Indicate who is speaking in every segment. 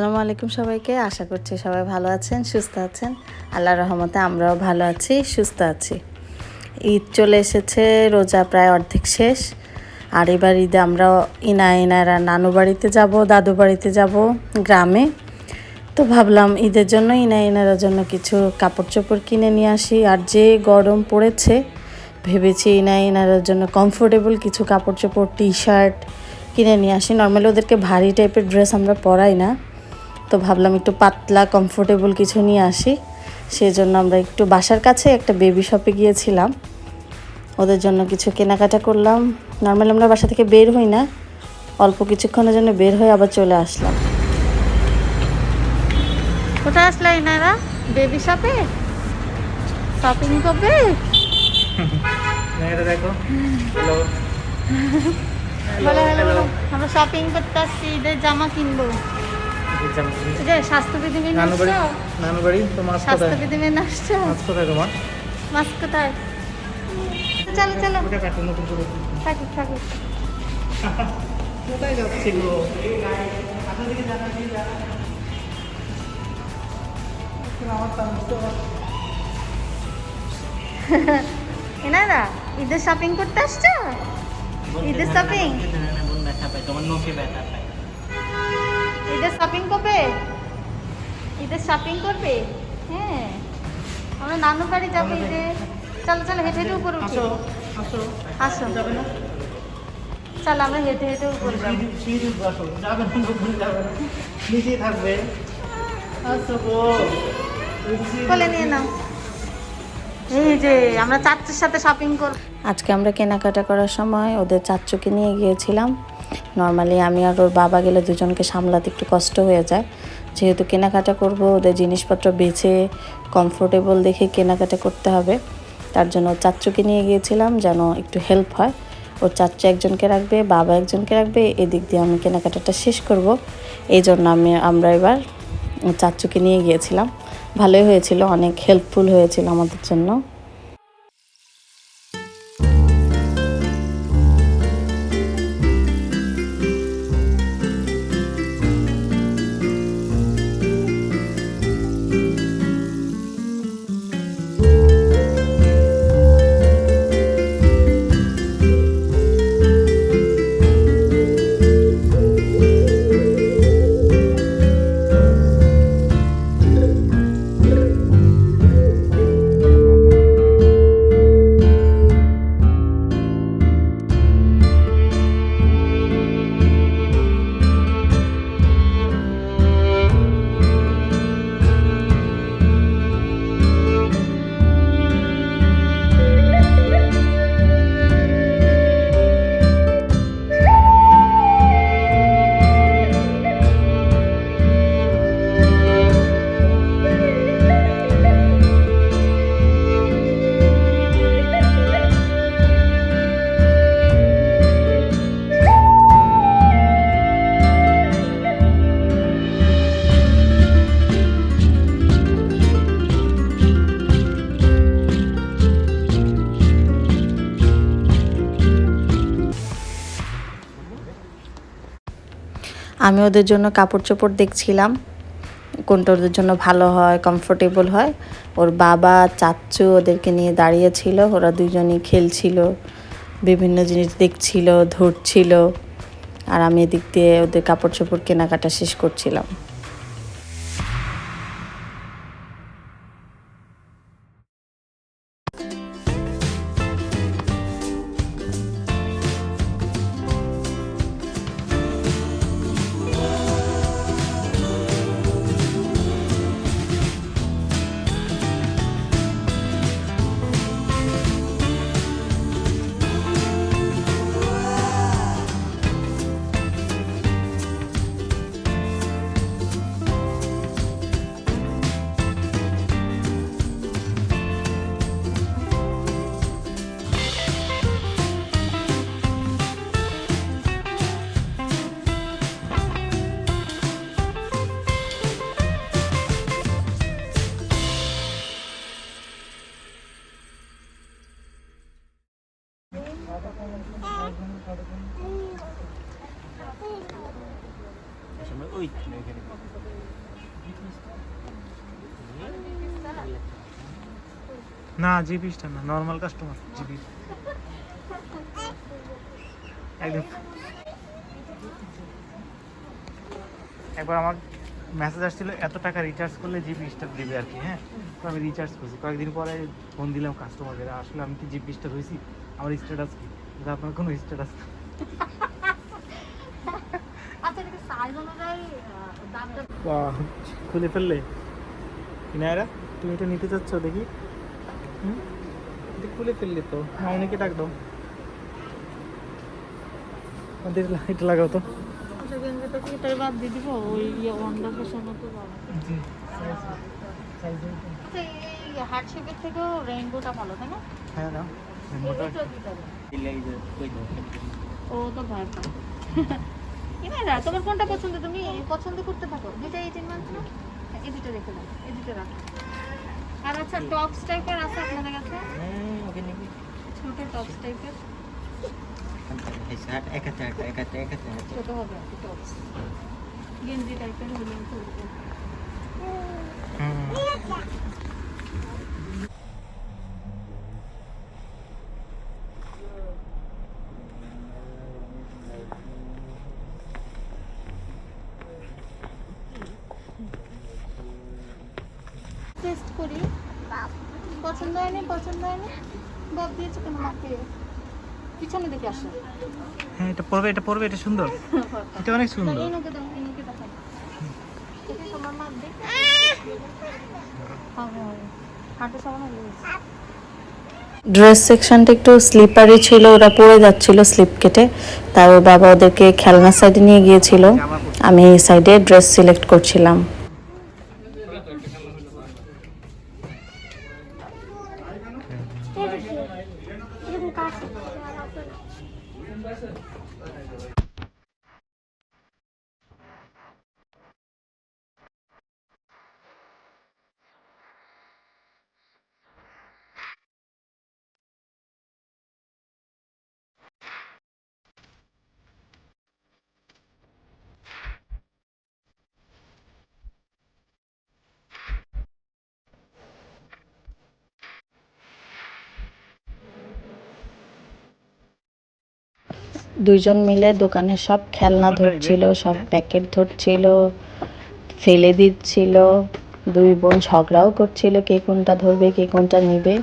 Speaker 1: আসসালামু আলাইকুম সবাইকে। আশা করছি সবাই ভালো আছেন, সুস্থ আছেন। আল্লাহ রহমতে আমরাও ভালো আছি, সুস্থ আছি। ঈদ চলে এসেছে, রোজা প্রায় অর্ধেক শেষ। আর এবার ঈদে আমরা ইনা ইনারা নানু বাড়িতে যাব, দাদু বাড়িতে যাব গ্রামে। তো ভাবলাম ঈদের জন্য, ইনা ইনারার জন্য কিছু কাপড় চোপড় কিনে নিয়ে আসি। আর যে গরম পড়েছে, ভেবেছি ইনা ইনারার জন্য কমফোর্টেবল কিছু কাপড় চোপড় টি শার্ট কিনে নিয়ে আসি। নর্মালি ওদেরকে ভারী টাইপের ড্রেস আমরা পরাই না। তো ভাবলাম একটু পাতলা কমফোর্টেবল কিছু নিয়ে আসি। সেই জন্য আমরা একটু বাসার কাছে একটা বেবি শপে গিয়েছিলাম। ওদের জন্য কিছু কেনাকাটা করলাম। নর্মালি আমরা বাসা থেকে বের হই না। অল্প কিছুক্ষণের জন্য বের হয়ে আবার চলে আসলাম। কোথায় আসলে এনারা? বেবি শপে শপিং করবে। আমরা শপিং করতে আসছি ঈদের জামা কিনবো। যে স্বাস্থ্যবিধি মেনে
Speaker 2: তো মাছ কোথায়
Speaker 1: স্বাস্থ্যবিধি মেনে আসছো
Speaker 2: মাছ কোথায় তোমার
Speaker 1: মাছ কোথায় চলো চলো
Speaker 2: ওটা কাটো নতুন করে
Speaker 1: থাকুক থাকুক
Speaker 2: কোথায় যাচ্ছিল
Speaker 1: এনারা ঈদের শপিং করতে আসছো ঈদের shopping?
Speaker 2: তোমার নখে ব্যথা পায়
Speaker 1: ঈদের শপিং করবে? ঈদের শপিং করবে? হ্যাঁ। আমরা নানু বাড়ি যাব ঈদে। চলো চলো হেঁটে হেঁটে উপরে উঠি।
Speaker 2: আসো আসো।
Speaker 1: আসো।
Speaker 2: যাবে না?
Speaker 1: চলো আমরা হেঁটে হেঁটে উপরে
Speaker 2: থাকবে। আসো গো।
Speaker 1: কোলে নিয়ে নাও। এই যে আমরা চাচ্চুর সাথে শপিং করব আজকে আমরা কেনাকাটা করার সময় ওদের চাচ্চুকে নিয়ে গিয়েছিলাম। নর্মালি আমি আর ওর বাবা গেলে দুজনকে সামলাতে একটু কষ্ট হয়ে যায়। যেহেতু কেনাকাটা করব, ওদের জিনিসপত্র বেছে কমফোর্টেবল দেখে কেনাকাটা করতে হবে। তার জন্য ওর চাচ্চুকে নিয়ে গিয়েছিলাম যেন একটু হেল্প হয়। ওর চাচ্চু একজনকে রাখবে, বাবা একজনকে রাখবে, এদিক দিয়ে আমি কেনাকাটাটা শেষ করব। এই জন্য আমি, আমরা এবার চাচ্চুকে নিয়ে গিয়েছিলাম। ভালোই হয়েছিল, অনেক হেল্পফুল হয়েছিল আমাদের জন্য। আমি ওদের জন্য কাপড় চোপড় দেখছিলাম। কোনটা ওদের জন্য ভালো হয় কমফোর্টেবল হয়। ওর বাবা চাচ্চু ওদেরকে নিয়ে দাঁড়িয়েছিল, ওরা দুজনেই খেলছিল, বিভিন্ন জিনিস দেখছিল, ধরছিল। আর আমি এদিক দিয়ে ওদের কাপড় চোপড় কেনাকাটা শেষ করছিলাম।
Speaker 2: না জি পিসটা না নর্মাল কাস্টমার জি পিস একদম। একবার আমার মেসেজ আসছিল এত টাকা রিচার্জ করলে জিপি স্টার দেবে আর কি হ্যাঁ? তো আমি রিচার্জ করছি। কয়েকদিন পরে ফোন দিলাম কাস্টমারদের আসলে আমি কি জিপি স্টার হয়েছি আমার স্ট্যাটাস কি? আপনার কোনো স্ট্যাটাস
Speaker 3: আচ্ছা
Speaker 2: খুলে ফেললে। কিনায়রা তুমি এটা নিতে চাচ্ছ দেখি? খুলে ফেললে তো। অনেকে ডাক দাও। আমাদের লাইট লাগাও তো।
Speaker 3: এই
Speaker 2: হ্যাঁ
Speaker 3: তোমার কোনটা পছন্দ? তুমি পছন্দ করতে থাকো। দুইটা এইটিন মান্থ না? হ্যাঁ, এই দুটো রেখে দাও এই দুটো রাখো। আর আচ্ছা টপস টাইপের আছে আপনাদের কাছে? ছোট টপস টাইপের ছোট হবে টপস গেঞ্জি টাইপের হলে চলবে টেস্ট করি পছন্দ হয়নি পছন্দ হয়নি বাদ দিয়েছ কেন মাকে পিছনে দেখে আসো।
Speaker 2: হ্যাঁ এটা পড়বে এটা পড়বে এটা সুন্দর। এটা অনেক সুন্দর।
Speaker 3: হাঁটু সমান হয়ে
Speaker 1: ড্রেস সেকশনটা একটু স্লিপারি ছিল ওরা পরে যাচ্ছিল স্লিপ কেটে। তাই ওর বাবা ওদেরকে খেলনা সাইডে নিয়ে গিয়েছিল। আমি এই সাইডে ড্রেস সিলেক্ট করছিলাম। দুইজন মিলে দোকানে সব খেলনা ধরছিল, সব প্যাকেট ধরছিল, ফেলে দিচ্ছিল, দুই বোন ঝগড়াও করছিল, কে কোনটা ধরবে, কে কোনটা নেবে।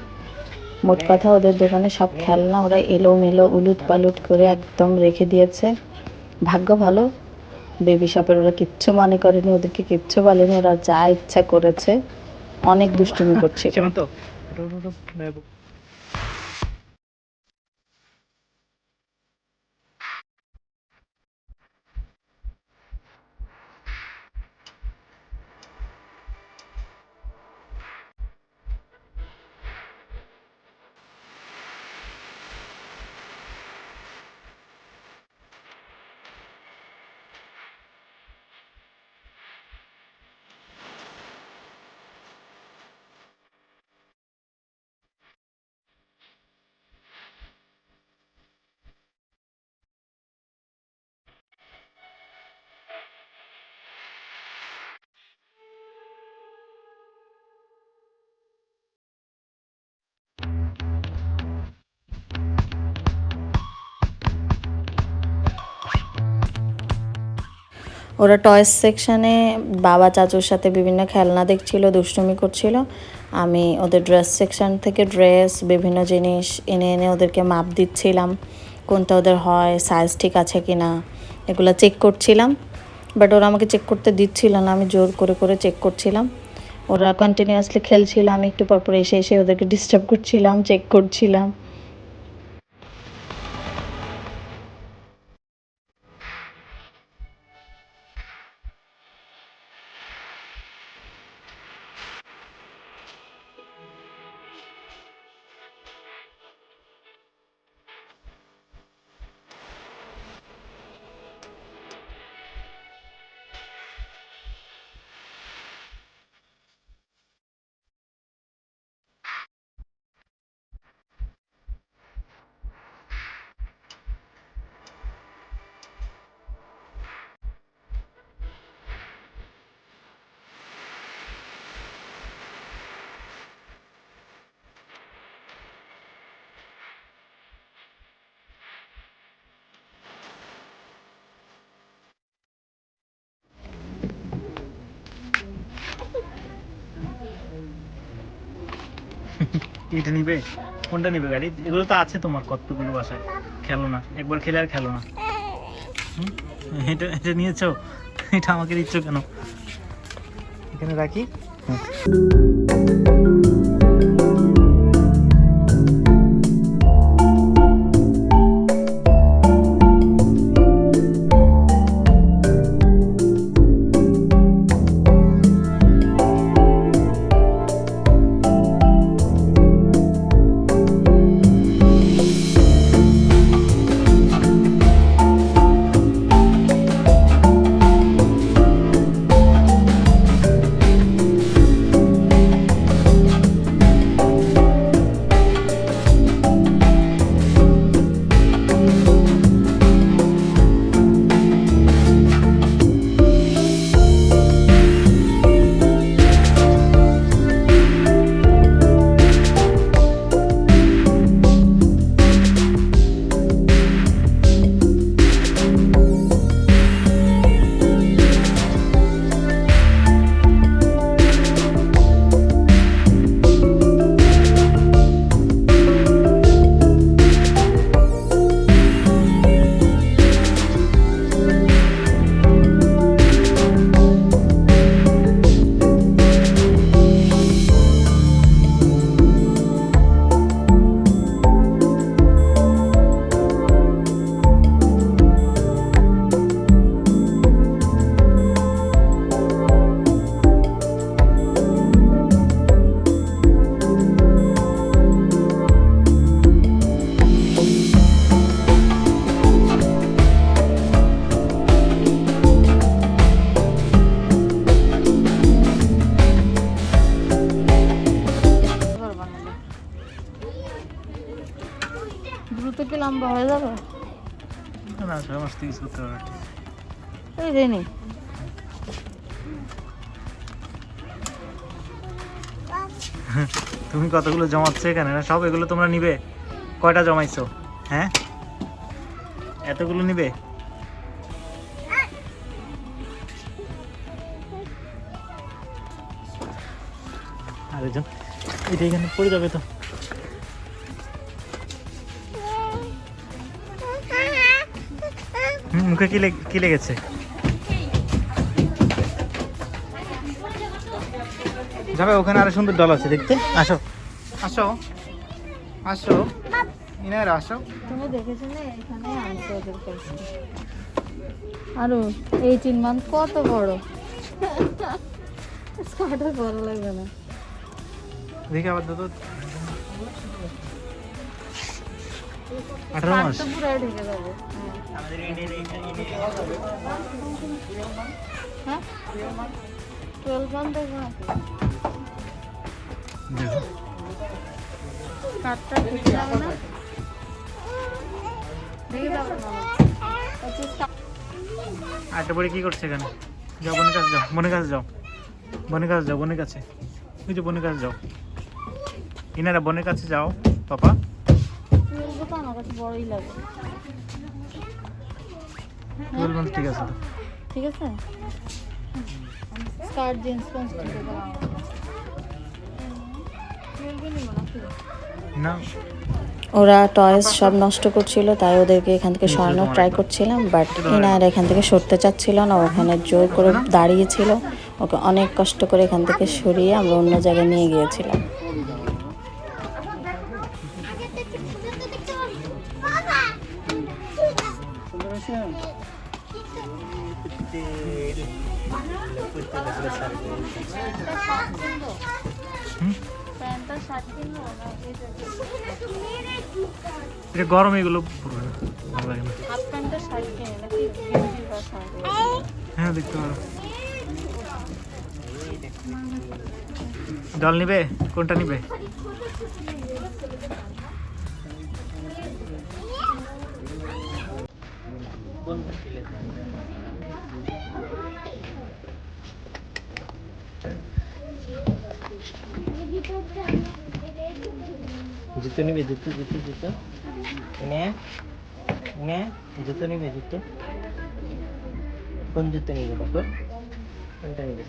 Speaker 1: মোট কথা ওদের দোকানে সব খেলনা ওরা এলো মেলো উলুট পালুট করে একদম রেখে দিয়েছে। ভাগ্য ভালো বেবি শপের ওরা কিচ্ছু মনে করেনি, ওদেরকে কিচ্ছু বলেনি, ওরা যা ইচ্ছা করেছে, অনেক দুষ্টুমি করছিল। ওরা টয়েস সেকশনে বাবা চাচুর সাথে বিভিন্ন খেলনা দেখছিল, দুষ্টুমি করছিল। আমি ওদের ড্রেস সেকশন থেকে ড্রেস বিভিন্ন জিনিস এনে এনে ওদেরকে মাপ দিচ্ছিলাম, কোনটা ওদের হয় সাইজ ঠিক আছে কি না এগুলো চেক করছিলাম। বাট ওরা আমাকে চেক করতে দিচ্ছিল না, আমি জোর করে করে চেক করছিলাম। ওরা কন্টিনিউয়াসলি খেলছিল, আমি একটু পর পর এসে এসে ওদেরকে ডিস্টার্ব করছিলাম চেক করছিলাম।
Speaker 2: এটা নিবে? কোনটা নিবে গাড়ি? এগুলো তো আছে তোমার কতগুলো বাসায় খেলো না। একবার খেলে আর খেলো না? এটা এটা নিয়েছো? এটা আমাকে দিচ্ছ কেন? এখানে রাখি। করতে পারবে
Speaker 3: এই রেনি
Speaker 2: তুমি কতগুলো জমাচ্ছ এখানে? না সব এগুলো তোমরা নিবে? কয়টা জমাইছো? হ্যাঁ? এতগুলো নিবে? আরেকজন এটা এখানে পড়ে যাবে তো। মুখে কি লেগ- কি লেগেছে? যাবে ওখানে আরও সুন্দর ডল আছে দেখতে। আসো। আসো। আসো। ইনার আসো।
Speaker 3: তুমি দেখেছ না এখানে কাছে। আরও এইটিন মান্থ কত বড়? স্কার্টের বড় লাগবে না।
Speaker 2: দেখি আবার দাদা আঠারো মাস।
Speaker 3: পুরো ঢেকে যাবে। না
Speaker 2: পরে কি করছে এখানে? যাও, বোনের কাছে যাও, বোনের কাছে যাও। বোনের কাছে যাও, বোনের কাছে। ওই যে বোনের কাছে যাও। ইনারা বোনের কাছে যাও, পাপা।
Speaker 3: বড়ই লাগে
Speaker 2: ঠিক আছে।
Speaker 3: ঠিক আছে? স্কার্ট জিন্স প্যান্ট
Speaker 2: না।
Speaker 1: ওরা টয়েস সব নষ্ট করছিল তাই ওদেরকে এখান থেকে সরানোর ট্রাই করছিলাম বাট ইনার এখান থেকে সরতে চাচ্ছিল না ওখানে জোর করে দাঁড়িয়েছিল। ওকে অনেক কষ্ট করে এখান থেকে সরিয়ে আমরা অন্য জায়গায় নিয়ে গিয়েছিলাম।
Speaker 2: এটা গরম এগুলো পরবে না। ভালো লাগে না।
Speaker 3: হাফ প্যান্টটা শার্ট কিনে নাকি গেঞ্জি বা শার্ট
Speaker 2: হ্যাঁ দেখতে পারো। জল নিবে? কোনটা নিবে?
Speaker 4: জুতো নিবে, জুতো জুতো জুতো। নে নে জুতো নিবে, জুতো। কোন জুতো নিবে বাবা কোনটা নিবে?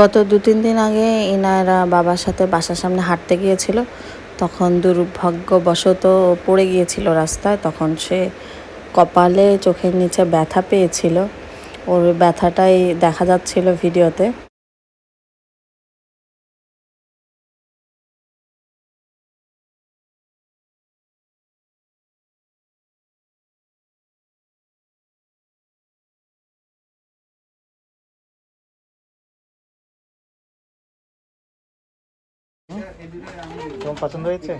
Speaker 1: গত দু তিন দিন আগে ইনারা বাবার সাথে বাসার সামনে হাঁটতে গিয়েছিল। তখন দুর্ভাগ্যবশত পড়ে গিয়েছিল রাস্তায়। তখন সে কপালে চোখের নিচে ব্যথা পেয়েছিল। ওর ব্যথাটাই দেখা যাচ্ছিল ভিডিওতে।
Speaker 2: তোমার পছন্দ হয়েছে?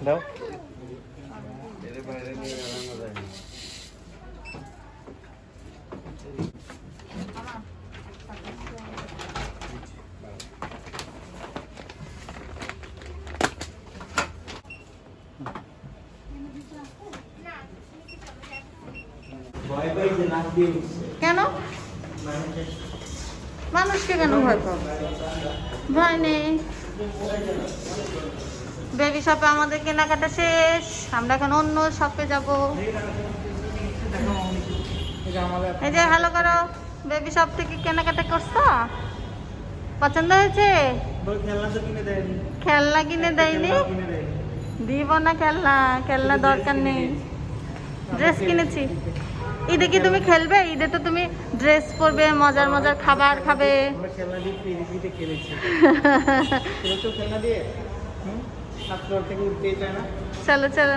Speaker 2: দাও
Speaker 4: ভয় পাই যে নাক দিয়ে উঠছে
Speaker 3: কেন? মানুষকে কেন ভয় পাবো ভয় নেই। বেবি শপে আমাদের কেনাকাটা শেষ। আমরা এখন অন্য শপে যাব। এই যে হ্যালো করো। বেবি শপ থেকে কেনাকাটা করছ? পছন্দ হয়েছে?
Speaker 2: খেলনা কিনে দেয়নি?
Speaker 3: খেলনা কিনে দেয়নি দিব না খেলনা। খেলনা দরকার নেই। ড্রেস কিনেছি। ঈদে কি তুমি খেলবে? ঈদে তো তুমি ড্রেস পরবে মজার মজার খাবার খাবে। চলো চলো।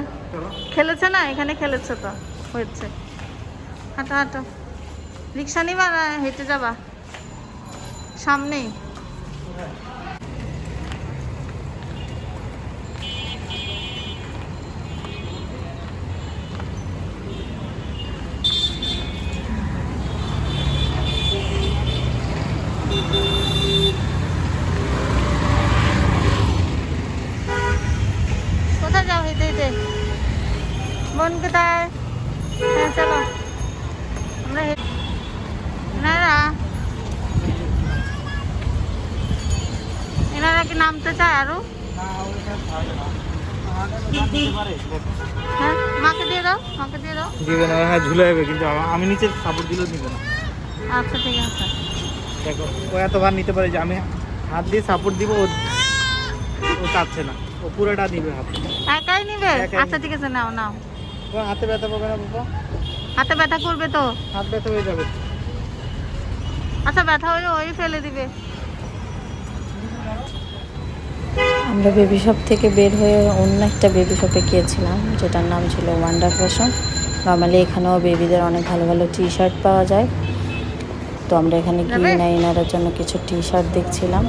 Speaker 3: খেলেছে না? এখানে খেলেছে তো? হয়েছে। হাঁটো হাঁটো। রিক্সা নিবা না? হেঁটে যাবা? সামনেই কোথায় যাও হেঁটে হেঁটে বোন কোথায় হ্যাঁ চলো আমরা হেঁটে এনারা এনারা কি নামতে চায় আরও
Speaker 2: না ওইটা ছাড়বে না আমাদের তো দিতে পারে
Speaker 3: হ্যাঁ মাকে দিয়ে দাও মাকে দিয়ে দাও
Speaker 2: দিবে না হ্যাঁ ঝুলে যাবে কিন্তু আমি নিচে সাপোর্ট দিলেও নিবে না।
Speaker 3: আচ্ছা ঠিক আছে।
Speaker 2: দেখো ও এতবার নিতে পারে যে আমি হাত দিয়ে সাপোর্ট দিব ও ও চাচ্ছে না। ও পুরোটা নিবে হাত।
Speaker 3: একাই নিবে? আচ্ছা ঠিক আছে নাও নাও।
Speaker 2: ও হাতে ব্যথা পাবে না বাবা।
Speaker 3: হাতে ব্যথা করবে তো?
Speaker 2: হাত ব্যথা হয়ে যাবে।
Speaker 3: আচ্ছা ব্যথা হলে ওই ফেলে দিবে।
Speaker 1: আমরা বেবি শপ থেকে বের হয়ে অন্য একটা বেবি শপে গিয়েছিলাম যেটার নাম ছিল ওয়ান্ডার ফ্যাশন নর্মালি এখানেও বেবিদের অনেক ভালো ভালো টি শার্ট পাওয়া যায়। তো আমরা এখানে গিয়ে
Speaker 3: যাবে?
Speaker 1: না ইনারের জন্য কিছু টি শার্ট দেখছিলাম।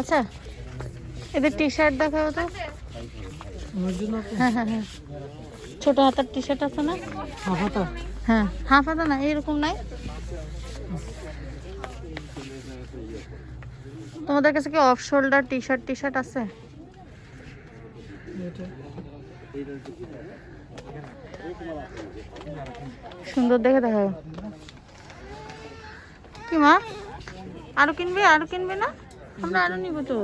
Speaker 3: আচ্ছা এদের টি শার্ট দেখাও তো। হ্যাঁ হ্যাঁ হ্যাঁ। ছোট হাতার টি শার্ট আছে না?
Speaker 2: হাফাতা
Speaker 3: হ্যাঁ হাফ হাতা না এরকম নাই? তোমাদের কাছে কি off shoulder T shirt T shirt আছে? সুন্দর দেখে দেখাও। কি মা? আরও কিনবে? আরও কিনবে না? আমরা আরও নিব তো।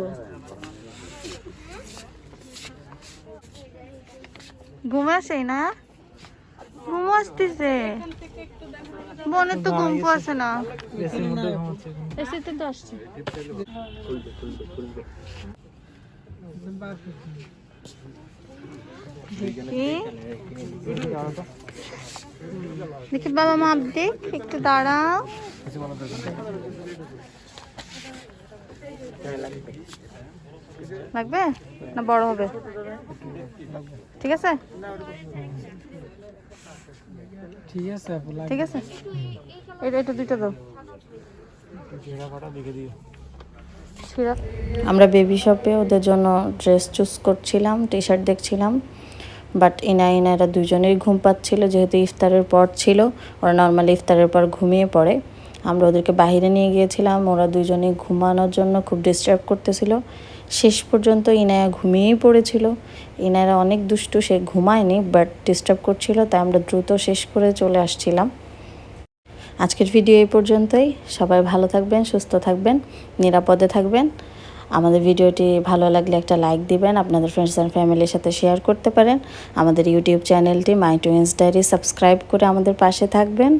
Speaker 3: ঘুম আসে না? ঘুম আসতেছে। বোনের তো ঘুম আসে না। দেখি। বাবা মাপ দেখ একটু দাঁড়াও। লাগবে? না বড় হবে? ঠিক আছে?
Speaker 2: ঠিক আছে
Speaker 3: ঠিক আছে? এটা এটা দুইটা দাও।
Speaker 1: আমরা বেবি শপে ওদের জন্য ড্রেস চুজ করছিলাম টি শার্ট দেখছিলাম বাট ইনা ইনারা দুজনেই ঘুম পাচ্ছিল যেহেতু ইফতারের পর ছিল ওরা নর্মালি ইফতারের পর ঘুমিয়ে পড়ে। আমরা ওদেরকে বাইরে নিয়ে গিয়েছিলাম। ওরা দুজনে ঘুমানোর জন্য খুব ডিস্টার্ব করতেছিল। শেষ পর্যন্ত ইনায়া ঘুমিয়েই পড়েছিল। ইনারা অনেক দুষ্টু, সে ঘুমায়নি বাট ডিস্টার্ব করছিল, তাই আমরা দ্রুত শেষ করে চলে আসছিলাম। আজকের ভিডিও এই পর্যন্তই। সবাই ভালো থাকবেন, সুস্থ থাকবেন, নিরাপদে থাকবেন। আমাদের ভিডিওটি ভালো লাগলে একটা লাইক দিবেন, আপনাদের ফ্রেন্ডস অ্যান্ড ফ্যামিলির সাথে শেয়ার করতে পারেন। আমাদের ইউটিউব চ্যানেলটি মাই টুইন্স ডায়েরি সাবস্ক্রাইব করে আমাদের পাশে থাকবেন।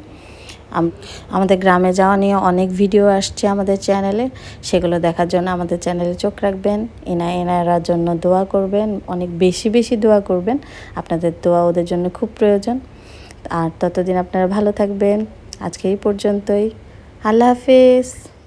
Speaker 1: আমাদের গ্রামে যাওয়া নিয়ে অনেক ভিডিও আসছে আমাদের চ্যানেলে। সেগুলো দেখার জন্য আমাদের চ্যানেলে চোখ রাখবেন। এনা এনারার জন্য দোয়া করবেন, অনেক বেশি বেশি দোয়া করবেন। আপনাদের দোয়া ওদের জন্য খুব প্রয়োজন। আর ততদিন আপনারা ভালো থাকবেন। আজকে এই পর্যন্তই। আল্লাহ হাফিজ।